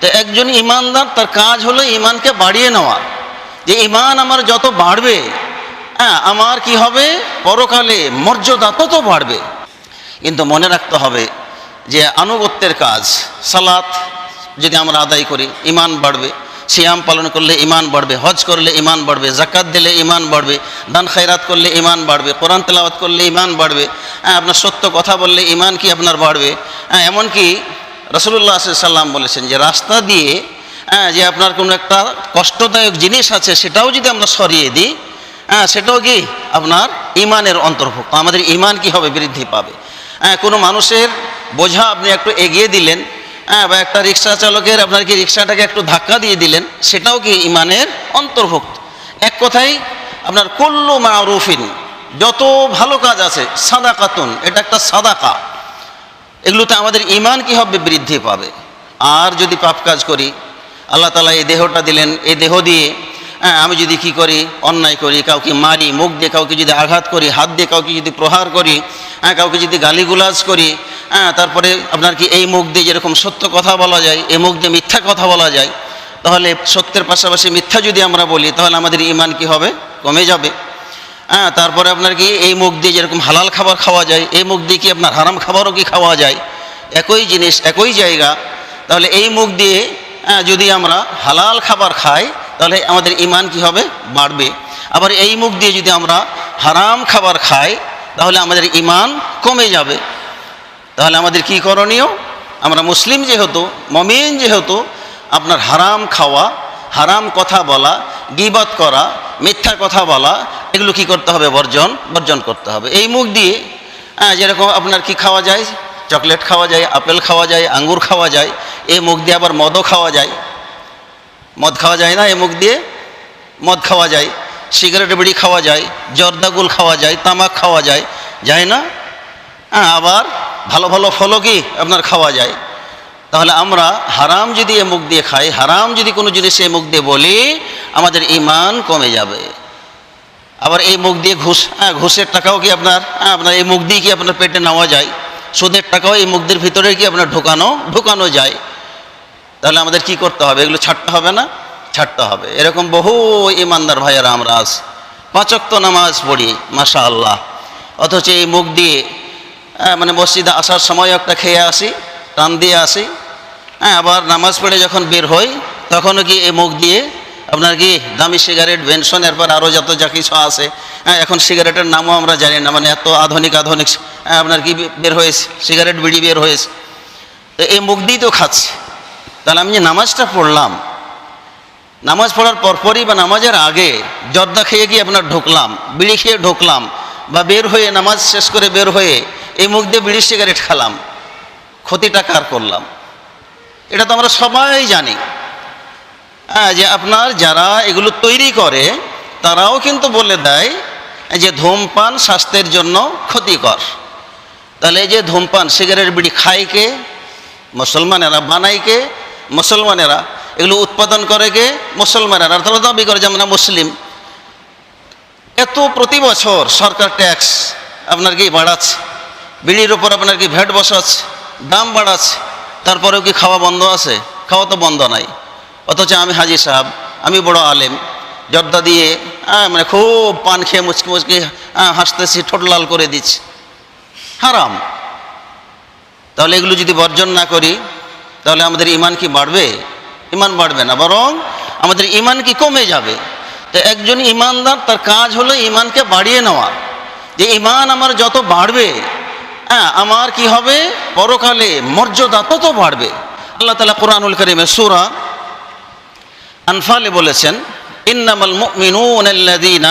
তো একজন ইমানদার, তার কাজ হলো ইমানকে বাড়িয়ে নেওয়া। যে ইমান আমার যত বাড়বে হ্যাঁ আমার কি হবে? পরকালে মর্যাদা তত বাড়বে। কিন্তু মনে রাখতে হবে যে আনুগত্যের কাজ, সালাত যদি আমরা আদায় করি, ইমান বাড়বে। সিয়াম পালন করলে ইমান বাড়বে, হজ করলে ইমান বাড়বে জাকাত দিলে ইমান বাড়বে, দান খায়রাত করলে ইমান বাড়বে, কোরআন তেলাওয়াত করলে ইমান বাড়বে হ্যাঁ আপনার সত্য কথা বললে ইমান কি আপনার বাড়বে? হ্যাঁ এমনকি রসুল্লাহ সাল্লাম বলেছেন যে রাস্তা দিয়ে হ্যাঁ যে আপনার কোনো একটা কষ্টদায়ক জিনিস আছে, সেটাও যদি আমরা সরিয়ে দিই হ্যাঁ সেটাও কি আপনার ইমানের অন্তর্ভুক্ত। আমাদের ইমান কি হবে? বৃদ্ধি পাবে। হ্যাঁ কোনো মানুষের বোঝা আপনি একটু এগিয়ে দিলেন হ্যাঁ বা একটা রিক্সা চালকের আপনার কি রিক্সাটাকে একটু ধাক্কা দিয়ে দিলেন, সেটাও কি ইমানের অন্তর্ভুক্ত। এক কথাই আপনার কুল্লু মারুফিন, যত ভালো কাজ আছে সাদা কাতুন এটা একটা সাদাকা। এগুলোতে আমাদের ইমান কি হবে? বৃদ্ধি পাবে। আর যদি পাপ কাজ করি আল্লাহ তালা এই দেহটা দিলেন এই দেহ দিয়ে হ্যাঁ, আমি যদি কি করি অন্যায় করি কাউকে মারি মুখ দিয়ে কাউকে যদি আঘাত করি হাত দিয়ে কাউকে যদি প্রহার করি হ্যাঁ কাউকে যদি গালিগুলাজ করি হ্যাঁ তারপরে আপনার কি এই মুখ দিয়ে যেরকম সত্য কথা বলা যায় এই মুখ দিয়ে মিথ্যা কথা বলা যায় তাহলে সত্যের পাশাপাশি মিথ্যা যদি আমরা বলি তাহলে আমাদের ইমান কি হবে? কমে যাবে। হ্যাঁ তারপরে আপনার কি এই মুখ দিয়ে যেরকম হালাল খাবার খাওয়া যায় এই মুখ দিয়ে কি আপনার হারাম খাবারও কি খাওয়া যায়? একই জিনিস একই জায়গা। তাহলে এই মুখ দিয়ে হ্যাঁ, যদি আমরা হালাল খাবার খাই তাহলে আমাদের ইমান কি হবে? বাড়বে। আবার এই মুখ দিয়ে যদি আমরা হারাম খাবার খাই তাহলে আমাদের ইমান কমে যাবে। তাহলে আমাদের কি করণীয়? আমরা মুসলিম যেহেতু মমিন যেহেতু আপনার হারাম খাওয়া হারাম কথা বলা গিবত করা মিথ্যা কথা বলা এগুলো কি করতে হবে? বর্জন বর্জন করতে হবে। এই মুখ দিয়ে হ্যাঁ, যেরকম আপনার কি খাওয়া যায়? চকলেট খাওয়া যায় আপেল খাওয়া যায় আঙ্গুর খাওয়া যায় এই মুখ দিয়ে আবার মদও খাওয়া যায়। মদ খাওয়া যায় না? এই মুখ দিয়ে মদ খাওয়া যায় সিগারেট বিড়ি খাওয়া যায় জর্দাগুল খাওয়া যায় তামাক খাওয়া যায় যায় না? হ্যাঁ আবার ভালো ভালো ফলও কি আপনার খাওয়া যায়? তাহলে আমরা হারাম যদি এ মুখ দিয়ে খাই হারাম যদি কোনো জিনিস এ মুখ দিয়ে বলি আমাদের ইমান কমে যাবে। আবার এই মুখ দিয়ে ঘুষ হ্যাঁ ঘুষের টাকাও কি আপনার হ্যাঁ আপনার এই মুখ দিয়ে কি আপনার পেটে নেওয়া যায়? সুদের টাকাও এই মুখদের ভিতরে কি আপনার ঢোকানো ঢোকানো যায়? তাহলে আমাদের কি করতে হবে? এগুলো ছাড়তে হবে না? ছাড়তে হবে। এরকম বহু ইমানদার ভাইয়েরা আমরা আজ পাঁচক্ত নামাজ পড়ি মাশা আল্লাহ অথচ এই মুখ দিয়ে হ্যাঁ, মানে মসজিদে আসার সময় একটা খেয়ে আসি টান দিয়ে আসি হ্যাঁ আবার নামাজ পড়ে যখন বের হই তখনও কি এই মুখ দিয়ে আপনার কি দামি সিগারেট বেনশন এরপর আরও যত যা কিছু আছে হ্যাঁ এখন সিগারেটের নামও আমরা জানি না মানে এত আধুনিক আধুনিক হ্যাঁ, আপনার কি বের হয়েছে? সিগারেট বিড়ি বের হয়েছে। তো এই মুখ দিয়েই তো খাচ্ছে। তাহলে আমি যে নামাজটা পড়লাম নামাজ পড়ার পরপরই বা নামাজের আগে জর্দা খেয়ে গিয়ে আপনার ঢুকলাম বিড়ি খেয়ে ঢুকলাম বা বের হয়ে নামাজ শেষ করে বের হয়ে এই মুখ দিয়ে বিড়ি সিগারেট খেলাম। ক্ষতিটা কার করলাম? এটা তো আমরা সবাই জানি। যে আপনার যারা এগুলো তৈরি করে, তারাও কিন্তু বলে দেয় যে ধূমপান স্বাস্থ্যের জন্য ক্ষতিকর। তাহলে যে ধূমপান, সিগারেট বিড়ি খায় কে? মুসলমানেরা বানায় কে? মুসলমানেরা এগুলো উৎপাদন করে কে? মুসলমানেরা। তারা দাবি করে যে আমরা মুসলিম। এত প্রতি বছর সরকার ট্যাক্স আপনার কি বাড়াচ্ছে? বিড়ির উপর আপনার কি ভ্যাট বসাচ্ছে? দাম বাড়াচ্ছে? তারপরেও কি খাওয়া বন্ধ আছে? খাওয়া তো বন্ধ নাই। অথচ আমি হাজি সাহেব, আমি বড় আলেম। জর্দা দিয়ে মানে খুব পান খেয়ে মুচকি মুচকি হাসতেছি, ঠোঁট লাল করে দিচ্ছি। হারাম। তাহলে এগুলো যদি বর্জন না করি, তাহলে আমাদের ইমান কি বাড়বে? ইমান বাড়বে না, বরং আমাদের ইমান কি কমে যাবে? তো একজন ইমানদার তার কাজ হলো ইমানকে বাড়িয়ে নেওয়া। যে ইমান আমার যত বাড়বে হ্যাঁ আমার কি হবে? পরকালে মর্যাদা তত বাড়বে। আল্লাহ তালা কোরআনুল করিমে সুরা আনফালে বলেছেন, ইন্নামাল মুমিনুন আল্লাযীনা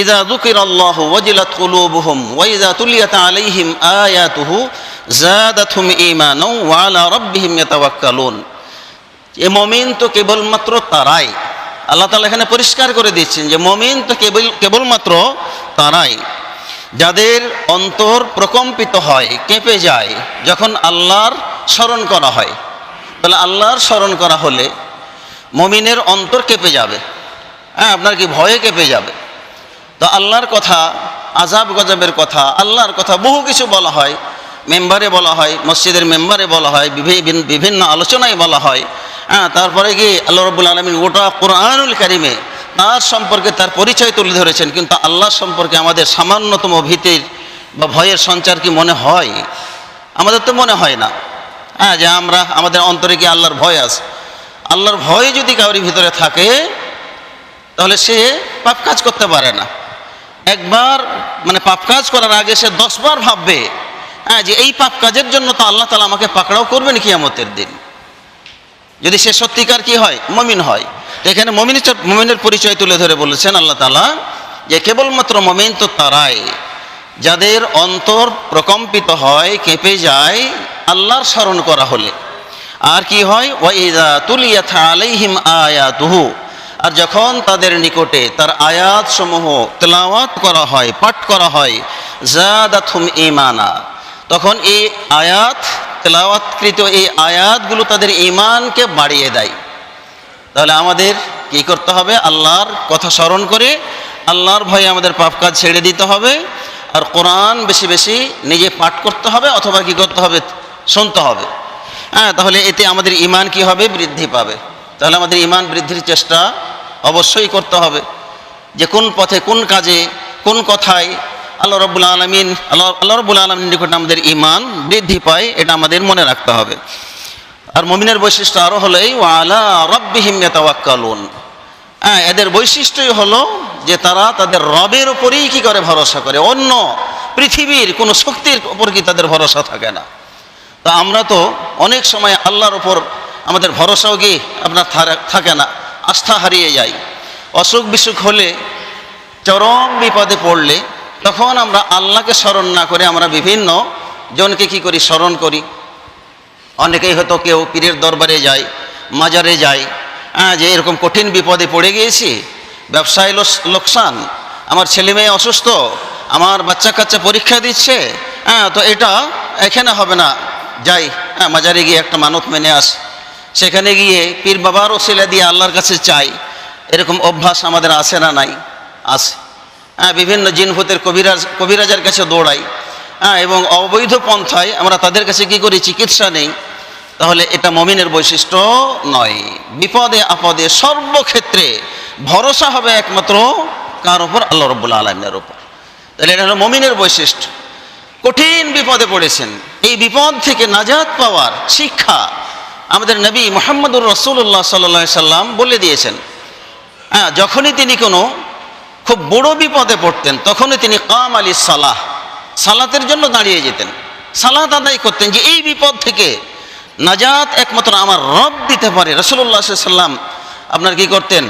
ইযা যুকিরাল্লাহু ওয়াজিলাত কুলুবুহুম ওয়া ইযা তুলিয়াত আলাইহিম আয়াতুহু যাদাতহুম ঈমানাও ওয়া আলা রাব্বিহিম ইয়াতাওয়াক্কালুন। এ মমিন তো কেবলমাত্র তারাই। আল্লাহ তাআলা এখানে পরিষ্কার করে দিচ্ছেন যে মমিন তো কেবল, কেবলমাত্র তারাই। যাদের অন্তর প্রকম্পিত হয়, কেঁপে যায়, যখন আল্লাহর স্মরণ করা হয়। তাহলে আল্লাহর স্মরণ করা হলে মমিনের অন্তর কেঁপে যাবে। হ্যাঁ আপনার কি ভয়ে কেঁপে যাবে? তো আল্লাহর কথা আজাব গজাবের কথা, আল্লাহর কথা বহু কিছু বলা হয়। মেম্বারে বলা হয়, মসজিদের মেম্বারে বলা হয় বিভিন্ন আলোচনায় বলা হয়। হ্যাঁ তারপরে কি আল্লাহ রব্বুল আলমিন গোটা কোরআনুল কারিমে তার সম্পর্কে তার পরিচয় তুলে ধরেছেন, কিন্তু আল্লাহ সম্পর্কে আমাদের সামান্যতম ভীতির বা ভয়ের সঞ্চার কি মনে হয়? আমাদের তো মনে হয় না। হ্যাঁ যে আমরা, আমাদের অন্তরে কি আল্লাহর ভয় আছে? আল্লাহর ভয় যদি কাউরি ভিতরে থাকে, তাহলে সে পাপ কাজ করতে পারে না। একবার মানে পাপ কাজ করার আগে সে দশবার ভাববে হ্যাঁ যে এই পাপ কাজের জন্য তো আল্লাহ তালা আমাকে পাকড়াও করবেন কিয়ামতের দিন। যদি সে সত্যিকার কি হয়? মমিন হয়। এখানে মমিনের মমিনের পরিচয় তুলে ধরে বলেছেন আল্লাহ তালা যে কেবলমাত্র মমিন তো তারাই, যাদের অন্তর প্রকম্পিত হয়, কেঁপে যায়, আল্লাহর স্মরণ করা হলে। আর কি হয়? ওয়াইদা তুলিয়াথা আলাইহিম আয়াতুহু। আর যখন তাদের নিকটে তার আয়াত সমূহ তেলাওয়াত করা হয়, পাঠ করা হয় জাদাথুম ইমানা তখন এই আয়াত, তেলাওয়াতকৃত এই আয়াতগুলো তাদের ইমানকে বাড়িয়ে দেয়। তাহলে আমাদের কি করতে হবে? আল্লাহর কথা স্মরণ করে আল্লাহর ভয়ে আমাদের পাপ কাজ ছেড়ে দিতে হবে। আর কোরআন বেশি বেশি নিজে পাঠ করতে হবে অথবা কি করতে হবে? শুনতে হবে। হ্যাঁ তাহলে এতে আমাদের ইমান কি হবে? বৃদ্ধি পাবে। তাহলে আমাদের ইমান বৃদ্ধির চেষ্টা অবশ্যই করতে হবে। যে কোন পথে কোন কাজে কোন কথায় আল্লাহ রব্বুল আলমিন, আল্লাহ আল্লাহ রব্বুল আলমিন নিকট আমাদের ইমান বৃদ্ধি পায়, এটা আমাদের মনে রাখতে হবে। আর মমিনের বৈশিষ্ট্য আরও হলো এই আলা রব্বিহিম ইয়াতাওয়াক্কালুন। হ্যাঁ এদের বৈশিষ্ট্যই হলো যে তারা তাদের রবের ওপরেই কি করে ভরসা করে। অন্য পৃথিবীর কোনো শক্তির ওপর কি তাদের ভরসা থাকে না। তা আমরা তো অনেক সময় আল্লাহর ওপর আমাদের ভরসাও কি আপনার থাকে না, আস্থা হারিয়ে যায় অসুখ বিসুখ হলে, চরম বিপদে পড়লে, তখন আমরা আল্লাহকে স্মরণ না করে আমরা বিভিন্ন জনকে কি করি, স্মরণ করি। অনেকেই হয়তো কেউ পীরের দরবারে যায়, মাজারে যায় হ্যাঁ যে এরকম কঠিন বিপদে পড়ে গিয়েছি, ব্যবসায় লোকসান, আমার ছেলে মেয়ে অসুস্থ, আমার বাচ্চা কাচ্চা পরীক্ষা দিচ্ছে হ্যাঁ তো এটা এখানে হবে না। যাই হ্যাঁ মাজারে গিয়ে একটা মানত মেনে আস। সেখানে গিয়ে পীর বাবারও ছেলে দিয়ে আল্লাহর কাছে চাই। এরকম অভ্যাস আমাদের আছে না নাই? আছে। হ্যাঁ বিভিন্ন জিনভূতের কবিরাজ কবিরাজের কাছে দৌড়াই। হ্যাঁ এবং অবৈধ পন্থায় আমরা তাদের কাছে কি করি? চিকিৎসা নেই। তাহলে এটা মমিনের বৈশিষ্ট্য নয়। বিপদে আপদে সর্বক্ষেত্রে ভরসা হবে একমাত্র কার ওপর আল্লাহ রব্বুল আলমিনের ওপর তাহলে এটা হলো মমিনের বৈশিষ্ট্য। কঠিন বিপদে পড়েছেন। এই বিপদ থেকে নাজাত পাওয়ার শিক্ষা আমাদের নবী মোহাম্মদুর রসুল্লাহ সাল্লা সাল্লাম বলে দিয়েছেন। হ্যাঁ যখনই তিনি কোনো খুব বড় বিপদে পড়তেন, তখনই তিনি কাম আলী সালাহ, সালাতের জন্য দাঁড়িয়ে যেতেন। সালাত আদায় করতেন যে এই বিপদ থেকে নাজাত একমাত্র আমার রব দিতে পারে। রসুল্লাহ সাল্লাম আপনার কি করতেন?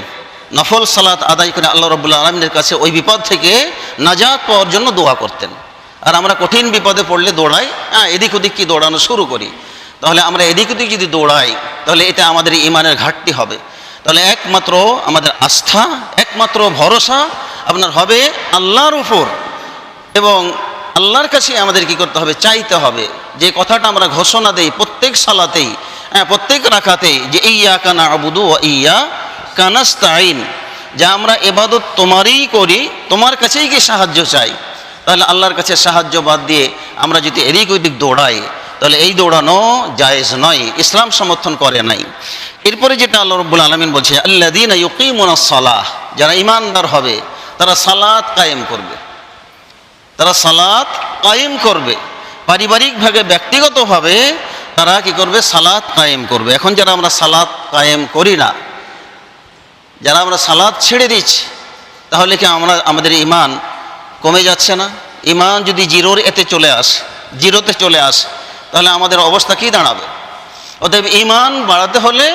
নফল সালাত আদায় করে আল্লাহ রবুল্লা আলমিনের কাছে ওই বিপদ থেকে নাজাত পাওয়ার জন্য দোয়া করতেন। আর আমরা কঠিন বিপদে পড়লে দৌড়াই হ্যাঁ এদিক ওদিক কি দৌড়ানো শুরু করি। তাহলে আমরা এদিক ওদিক যদি দৌড়াই, তাহলে এটা আমাদের ইমানের ঘাটতি হবে। তাহলে একমাত্র আমাদের আস্থা, একমাত্র ভরসা আপনার হবে আল্লাহর উপর। এবং আল্লাহর কাছে আমাদের কি করতে হবে? চাইতে হবে। যে কথাটা আমরা ঘোষণা দেই প্রত্যেক সালাতেই হ্যাঁ প্রত্যেক রাখাতেই যে ইয়া কানা আবুদু ও ইয়া কানাস্তাইন যা আমরা এবাদত তোমারই করি, তোমার কাছেই কি সাহায্য চাই। তাহলে আল্লাহর কাছে সাহায্য বাদ দিয়ে আমরা যদি এদিক ওদিক দৌড়াই, তাহলে এই দৌড়ানো জায়েজ নয়, ইসলাম সমর্থন করে নাই। এরপরে যেটা আল্লাহ রব্বুল আলমিন বলছে আল্লাহ দিন সালাহ যারা ইমানদার হবে, তারা সালাত কায়েম করবে। তারা সালাত কায়েম করবে। পারিবারিকভাবে, ব্যক্তিগতভাবে তারা কি করবে? সালাত কায়েম করবে। এখন যারা আমরা সালাত কায়েম করি না, যারা আমরা সালাদ ছেড়ে দিচ্ছি, তাহলে কি আমরা, আমাদের ইমান কমে যাচ্ছে না। ইমান যদি জিরোর এতে চলে আসে, জিরোতে চলে আসে, তাহলে আমাদের অবস্থা কি দাঁড়াবে? অতএব ইমান বাড়াতে হলে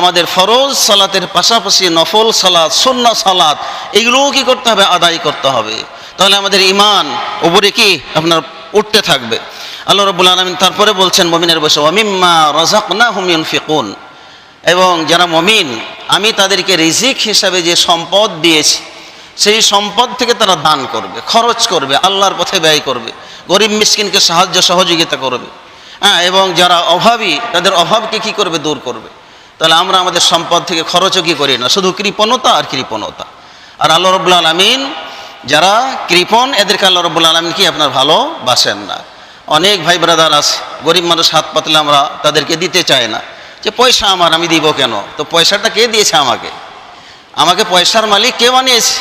আমাদের ফরজ সালাতের পাশাপাশি নফল সালাত সন্না সালাত, এগুলোও কি করতে হবে? আদায় করতে হবে। তাহলে আমাদের ইমান ওপরে কি আপনার উঠতে থাকবে? আল্লাহ রবুল আলমিন তারপরে বলছেন, মমিনের বসে অমিম্মা রাজাকনা হুমিউন ফিকুন এবং যারা মমিন, আমি তাদেরকে রিজিক হিসাবে যে সম্পদ দিয়েছি সেই সম্পদ থেকে তারা দান করবে, খরচ করবে, আল্লাহর পথে ব্যয় করবে, গরিব মিসকিনকে সাহায্য সহযোগিতা করবে হ্যাঁ এবং যারা অভাবী, তাদের অভাবকে কি করবে? দূর করবে। তাহলে আমরা আমাদের সম্পদ থেকে খরচও কি করি না? শুধু কৃপণতা আর কৃপণতা। আর আল্লাহ রবুল্লা আলমিন, যারা কৃপণ, এদেরকে আল্লাহ রবুল্লা আলমিন কি আপনার ভালোবাসেন না? অনেক ভাই ব্রাদার আছে, গরিব মানুষ হাত পাতলে আমরা তাদেরকে দিতে চাই না। যে পয়সা আমার, আমি দিব কেন? তো পয়সাটা কে দিয়েছে আমাকে? আমাকে পয়সার মালিক কে বানিয়েছে?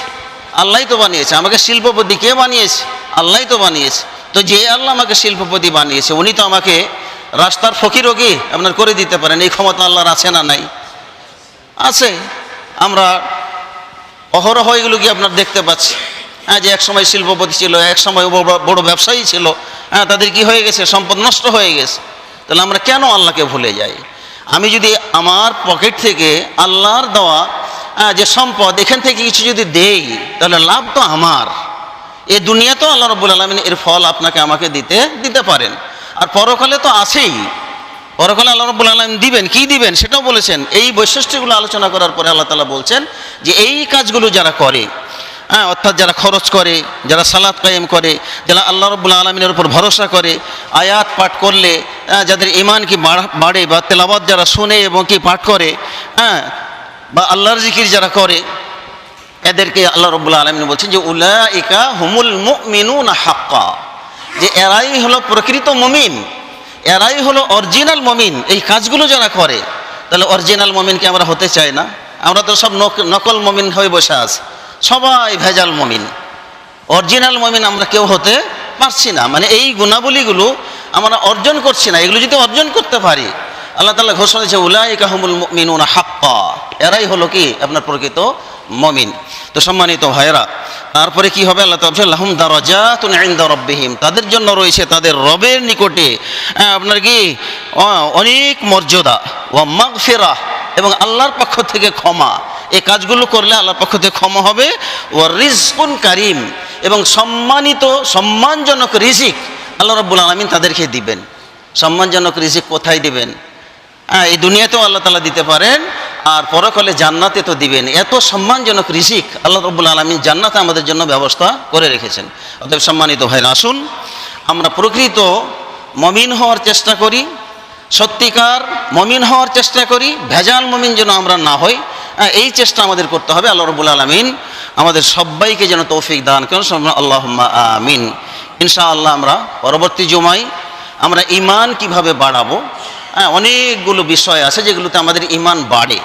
আল্লাহই তো বানিয়েছে, আমাকে শিল্পপতি কে বানিয়েছে? আল্লাহই তো বানিয়েছে। তো যে আল্লাহ আমাকে শিল্পপতি বানিয়েছে, উনি তো আমাকে রাস্তার ফকিরও কি আপনার করে দিতে পারেন? এই ক্ষমতা আল্লাহর আছে না নাই? আছে। আমরা অহরহ এগুলো কি আপনার দেখতে পাচ্ছি? হ্যাঁ যে এক সময় শিল্পপতি ছিল এক সময় বড়- ব্যবসায়ী ছিল। হ্যাঁ তাদের কি হয়ে গেছে? সম্পদ নষ্ট হয়ে গেছে। তাহলে আমরা কেন আল্লাহকে ভুলে যাই? আমি যদি আমার পকেট থেকে আল্লাহর দেওয়া যে সম্পদ এখান থেকে কিছু যদি দেই তাহলে লাভ তো আমার। এ দুনিয়া তো আল্লাহ রব্বুল আলমিন এর ফল আপনাকে আমাকে দিতে দিতে পারেন। আর পরকালে তো আছেই। পরকালে আল্লাহ রব্বুল আলম দিবেন কি দিবেন সেটাও বলেছেন। এই বৈশিষ্ট্যগুলো আলোচনা করার পরে আল্লাহ তালা বলছেন যে এই কাজগুলো যারা করে হ্যাঁ অর্থাৎ যারা খরচ করে যারা সালাদ কায়েম করে যারা আল্লাহ রব্বুল আলমিনের উপর ভরসা করে আয়াত পাঠ করলে হ্যাঁ, যাদের ইমান কি বাড়ে বা তেলাবাদ যারা শোনে এবং কি পাঠ করে হ্যাঁ বা আল্লাহর জিকির যারা করে, এদেরকে আল্লাহ রব্বুল আলমিন বলছেন যে উলা ইকা হুমুল মুমিনুন হাক্কা। যে এরাই হলো প্রকৃত মমিন, এরাই হলো অরিজিনাল মমিন। এই কাজগুলো যারা করে, তাহলে অরিজিনাল মমিনকে আমরা হতে চাই না। আমরা তো সব নক- নকল মমিন হয়ে বসে আছি। সবাই ভেজাল মমিন। অরিজিনাল মমিন আমরা কেউ হতে পারছি না। মানে এই গুণাবলীগুলো আমরা অর্জন করছি না। এগুলো যদি অর্জন করতে পারি, আল্লাহ তালা ঘোষণা দিয়েছে হুমুল মুমিনুন হাক্কা। এরাই হলো কি? আপনার প্রকৃত মমিন। তো সম্মানিত ভাইয়েরা, তারপরে কি হবে? আল্লাহ তাআলা লাহুম দারাজাতুন ইনদা রাব্বিহিম। তাদের জন্য রয়েছে তাদের রবের নিকটে আপনার কি? অনেক মর্যাদা। ও মাগফিরাহ এবং আল্লাহর পক্ষ থেকে ক্ষমা। এই কাজগুলো করলে আল্লাহর পক্ষ থেকে ক্ষমা হবে। ও রিজকুন কারিম, এবং সম্মানিত, সম্মানজনক রিজিক আল্লাহ রব্বুল আলমিন তাদেরকে দিবেন। সম্মানজনক রিজিক কোথায় দিবেন? হ্যাঁ এই দুনিয়াতেও আল্লাহ তালা দিতে পারেন। আর পরকালে জান্নাতে তো দিবেন। এত সম্মানজনক রিজিক আল্লাহ রব্বুল আলমিন জান্নাতে আমাদের জন্য ব্যবস্থা করে রেখেছেন। অতএব সম্মানিত ভাইরা, আসুন, আমরা প্রকৃত মমিন হওয়ার চেষ্টা করি, সত্যিকার মমিন হওয়ার চেষ্টা করি, ভেজাল মমিন যেন আমরা না হই এই চেষ্টা আমাদের করতে হবে আল্লাহ রবুল আলমিন। আমাদের সবাইকে যেন তৌফিক দান করেন আল্লাহ আমিন। ইনশাআল্লাহ আমরা পরবর্তী জমায় আমরা ইমান কীভাবে বাড়াবো অনেকগুলো বিষয় আছে যেগুলোতে আমাদের ইমান বাড়ে।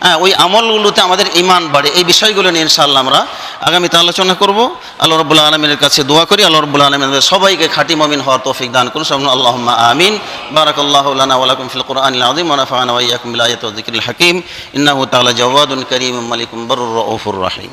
হ্যাঁ ওই আমলগুলোতে আমাদের ইমান বাড়ে। এই বিষয়গুলো নিয়ে ইনশাআল্লাহ আমরা আগামীতে আলোচনা করব। আল্লাহ রবুল্লা আলমিনের কাছে দোয়া করি। আল্লাহ রবুল্লা আলমিন সবাইকে খাটি মমিন হওয়ার তৌফিক দান করুন। সব আল্লাহ আমিন। বারাকাল্লাহ লানা ওয়ালাকুম ফিল কোরআন ওয়া যিকরিল হাকীম। ইন্নাহু তাআলা জাওয়াদুন কারীম মালিকুম বারুর রাউফুর রাহিম।